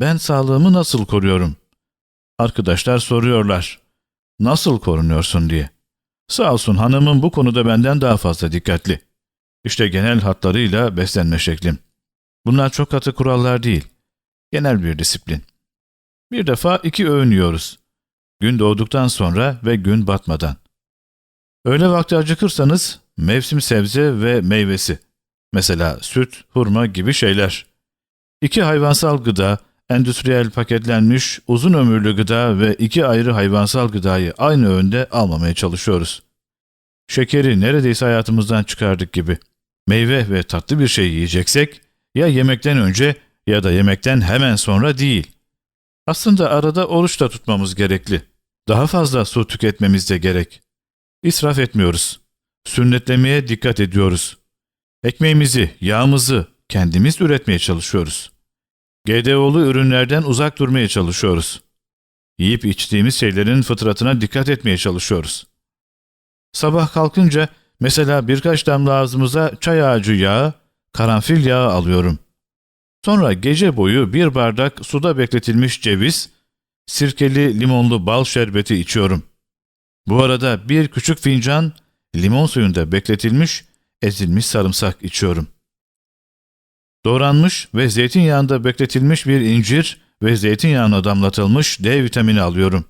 ben sağlığımı nasıl koruyorum? Arkadaşlar soruyorlar. Nasıl korunuyorsun diye. Sağ olsun hanımım bu konuda benden daha fazla dikkatli. İşte genel hatlarıyla beslenme şeklim. Bunlar çok katı kurallar değil. Genel bir disiplin. Bir defa iki öğün yiyoruz. Gün doğduktan sonra ve gün batmadan. Öğle vakti acıkırsanız mevsim sebze ve meyvesi. Mesela süt, hurma gibi şeyler. İki hayvansal gıda, endüstriyel paketlenmiş uzun ömürlü gıda ve iki ayrı hayvansal gıdayı aynı öğünde almamaya çalışıyoruz. Şekeri neredeyse hayatımızdan çıkardık gibi. Meyve ve tatlı bir şey yiyeceksek ya yemekten önce ya da yemekten hemen sonra değil. Aslında arada oruç da tutmamız gerekli. Daha fazla su tüketmemiz de gerek. İsraf etmiyoruz. Sünnetlemeye dikkat ediyoruz. Ekmeğimizi, yağımızı kendimiz üretmeye çalışıyoruz. GDO'lu ürünlerden uzak durmaya çalışıyoruz. Yiyip içtiğimiz şeylerin fıtratına dikkat etmeye çalışıyoruz. Sabah kalkınca mesela birkaç damla ağzımıza çay ağacı yağı, karanfil yağı alıyorum. Sonra gece boyu bir bardak suda bekletilmiş ceviz, sirkeli limonlu bal şerbeti içiyorum. Bu arada bir küçük fincan limon suyunda bekletilmiş ezilmiş sarımsak içiyorum. Doğranmış ve zeytinyağında bekletilmiş bir incir ve zeytinyağına damlatılmış D vitamini alıyorum.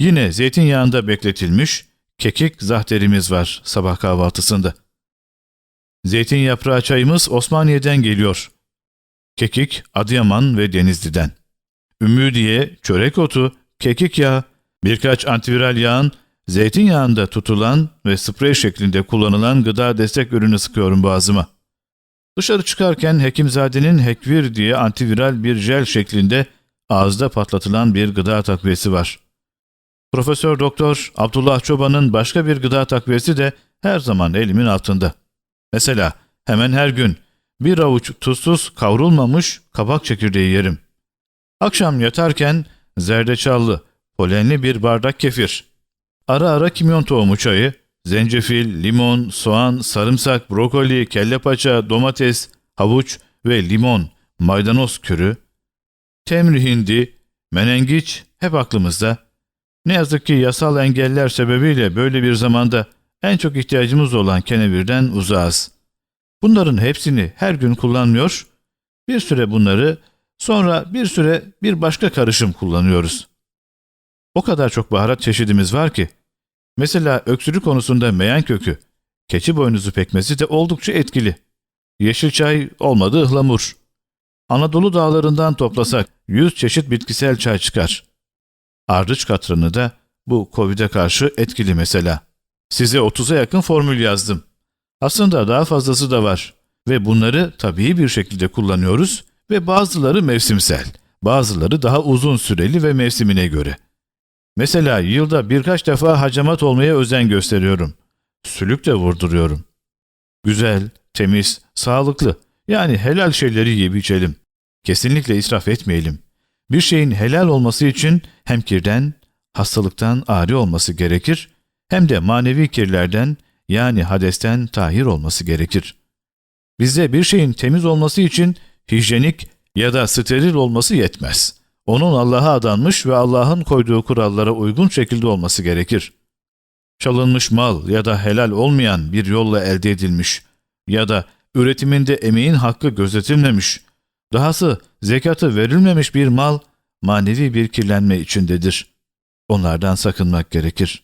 Yine zeytinyağında bekletilmiş kekik zahterimiz var sabah kahvaltısında. Zeytin yaprağı çayımız Osmaniye'den geliyor. Kekik Adıyaman ve Denizli'den. Ümmüdiye, çörek otu, kekik yağı, birkaç antiviral yağın zeytinyağında tutulan ve sprey şeklinde kullanılan gıda destek ürünü sıkıyorum boğazıma. Dışarı çıkarken Hekimzade'nin Hekvir diye antiviral bir jel şeklinde ağızda patlatılan bir gıda takviyesi var. Profesör Doktor Abdullah Çoban'ın başka bir gıda takviyesi de her zaman elimin altında. Mesela hemen her gün bir avuç tuzsuz kavrulmamış kabak çekirdeği yerim. Akşam yatarken zerdeçallı, polenli bir bardak kefir. Ara ara kimyon tohumu çayı, zencefil, limon, soğan, sarımsak, brokoli, kelle paça, domates, havuç ve limon, maydanoz kürü, temri hindi, menengiç hep aklımızda. Ne yazık ki yasal engeller sebebiyle böyle bir zamanda en çok ihtiyacımız olan kenevirden uzağız. Bunların hepsini her gün kullanmıyor, bir süre bunları, sonra bir süre bir başka karışım kullanıyoruz. O kadar çok baharat çeşidimiz var ki, Mesela öksürük konusunda meyan kökü, keçi boynuzu pekmezi de oldukça etkili. Yeşil çay olmadı ıhlamur. Anadolu dağlarından toplasak 100 çeşit bitkisel çay çıkar. Ardıç katranı da bu Covid'e karşı etkili mesela. Size 30'a yakın formül yazdım. Aslında daha fazlası da var ve bunları tabii bir şekilde kullanıyoruz ve bazıları mevsimsel, bazıları daha uzun süreli ve mevsimine göre. Mesela yılda birkaç defa hacamat olmaya özen gösteriyorum. Sülük de vurduruyorum. Güzel, temiz, sağlıklı yani helal şeyleri yiyip içelim. Kesinlikle israf etmeyelim. Bir şeyin helal olması için hem kirden, hastalıktan ari olması gerekir hem de manevi kirlerden yani hadesten tahir olması gerekir. Bizde bir şeyin temiz olması için hijyenik ya da steril olması yetmez. Onun Allah'a adanmış ve Allah'ın koyduğu kurallara uygun şekilde olması gerekir. Çalınmış mal ya da helal olmayan bir yolla elde edilmiş ya da üretiminde emeğin hakkı gözetilmemiş, dahası zekatı verilmemiş bir mal manevi bir kirlenme içindedir. Onlardan sakınmak gerekir.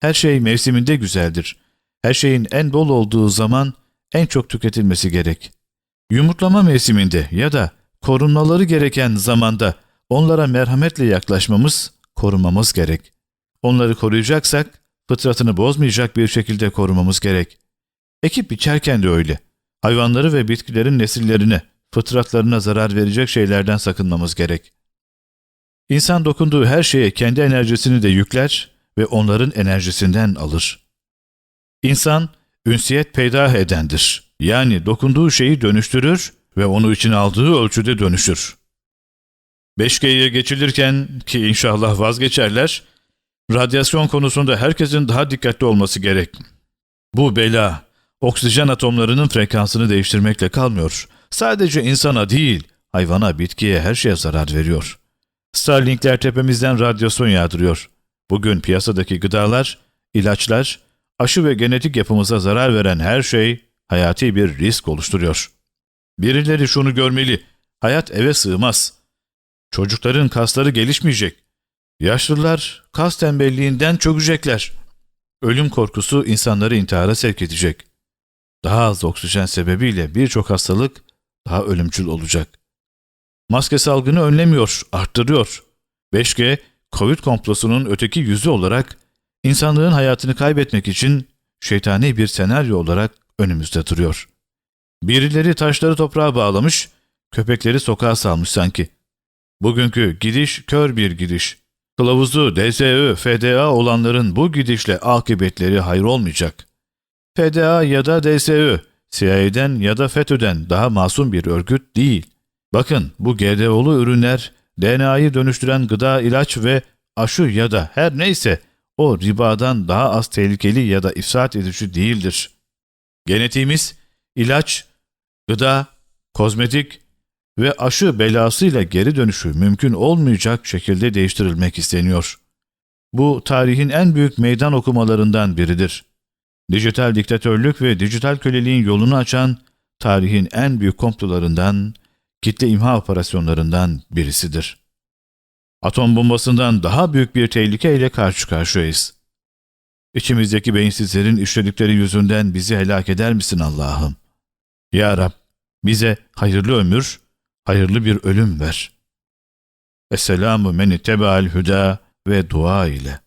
Her şey mevsiminde güzeldir. Her şeyin en bol olduğu zaman en çok tüketilmesi gerek. Yumurtlama mevsiminde ya da korunmaları gereken zamanda Onlara merhametle yaklaşmamız, korumamız gerek. Onları koruyacaksak, fıtratını bozmayacak bir şekilde korumamız gerek. Ekip biçerken de öyle. Hayvanları ve bitkilerin nesillerine, fıtratlarına zarar verecek şeylerden sakınmamız gerek. İnsan dokunduğu her şeye kendi enerjisini de yükler ve onların enerjisinden alır. İnsan, ünsiyet peydah edendir. Yani dokunduğu şeyi dönüştürür ve onu için aldığı ölçüde dönüşür. 5G'ye geçilirken ki inşallah vazgeçerler, radyasyon konusunda herkesin daha dikkatli olması gerek. Bu bela, oksijen atomlarının frekansını değiştirmekle kalmıyor. Sadece insana değil, hayvana, bitkiye, her şeye zarar veriyor. Starlinkler tepemizden radyasyon yağdırıyor. Bugün piyasadaki gıdalar, ilaçlar, aşı ve genetik yapımıza zarar veren her şey hayati bir risk oluşturuyor. Birileri şunu görmeli, hayat eve sığmaz. Çocukların kasları gelişmeyecek. Yaşlılar kas tembelliğinden çökecekler. Ölüm korkusu insanları intihara sevk edecek. Daha az oksijen sebebiyle birçok hastalık daha ölümcül olacak. Maske salgını önlemiyor, arttırıyor. 5G, Covid komplosunun öteki yüzü olarak insanlığın hayatını kaybetmek için şeytani bir senaryo olarak önümüzde duruyor. Birileri taşları toprağa bağlamış, köpekleri sokağa salmış sanki. Bugünkü gidiş kör bir gidiş. Kılavuzu, DSÖ, FDA olanların bu gidişle akıbetleri hayır olmayacak. FDA ya da DSÖ, CIA'den ya da FETÖ'den daha masum bir örgüt değil. Bakın bu GDO'lu ürünler DNA'yı dönüştüren gıda, ilaç ve aşı ya da her neyse o ribadan daha az tehlikeli ya da ifsat edici değildir. Genetiğimiz ilaç, gıda, kozmetik ve aşı belasıyla geri dönüşü mümkün olmayacak şekilde değiştirilmek isteniyor. Bu tarihin en büyük meydan okumalarından biridir. Dijital diktatörlük ve dijital köleliğin yolunu açan tarihin en büyük komplolarından, kitle imha operasyonlarından birisidir. Atom bombasından daha büyük bir tehlikeyle karşı karşıyayız. İçimizdeki beyinsizlerin işledikleri yüzünden bizi helak eder misin Allah'ım? Ya Rab, bize hayırlı ömür, hayırlı bir ölüm ver. Esselamu men ittebe'al hüda ve dua ile.